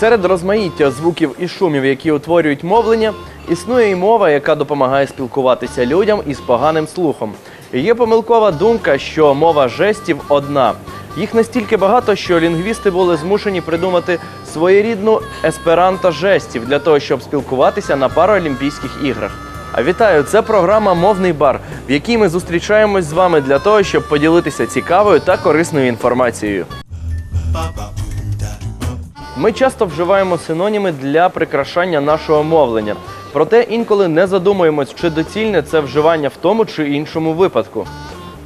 Серед розмаїття звуків і шумів, які утворюють мовлення, існує і мова, яка допомагає спілкуватися людям із поганим слухом. Є помилкова думка, що мова жестів одна. Їх настільки багато, що лінгвісти були змушені придумати своєрідну есперанто жестів для того, щоб спілкуватися на Паралімпійських іграх. А вітаю! Це програма Мовний бар, в якій ми зустрічаємось з вами для того, щоб поділитися цікавою та корисною інформацією. Ми часто вживаємо синоніми для прикрашання нашого мовлення. Проте інколи не задумуємось, чи доцільне це вживання в тому чи іншому випадку.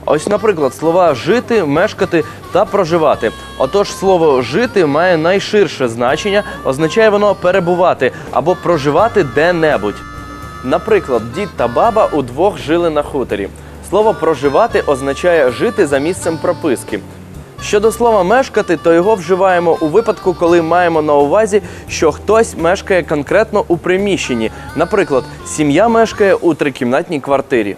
Ось, наприклад, слова жити, мешкати та проживати. Отож, слово жити має найширше значення, означає воно перебувати або проживати де-небудь. Наприклад, дід та баба удвох жили на хуторі. Слово проживати означає жити за місцем прописки. Щодо слова мешкати, то його вживаємо у випадку, коли маємо на увазі, що хтось мешкає конкретно у приміщенні. Наприклад, сім'я мешкає у трикімнатній квартирі.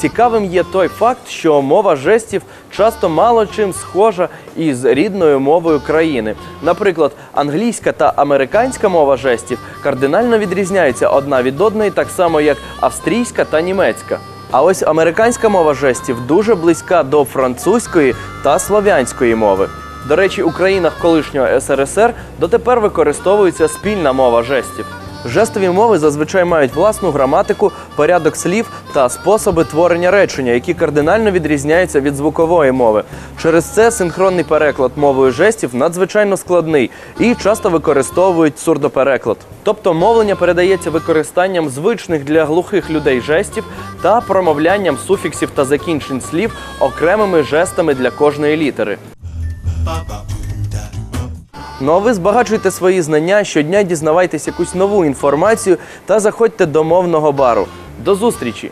Цікавим є той факт, що мова жестів часто мало чим схожа із рідною мовою країни. Наприклад, англійська та американська мова жестів кардинально відрізняються одна від одної, так само як австрійська та німецька. А ось американська мова жестів дуже близька до французької та слов'янської мови. До речі, у країнах колишнього СРСР дотепер використовується спільна мова жестів. Жестові мови зазвичай мають власну граматику, порядок слів та способи творення речення, які кардинально відрізняються від звукової мови. Через це синхронний переклад мовою жестів надзвичайно складний і часто використовують сурдопереклад. Тобто мовлення передається використанням звичних для глухих людей жестів та промовлянням суфіксів та закінчень слів окремими жестами для кожної літери. Ну а ви збагачуйте свої знання, щодня дізнавайтесь якусь нову інформацію та заходьте до мовного бару. До зустрічі!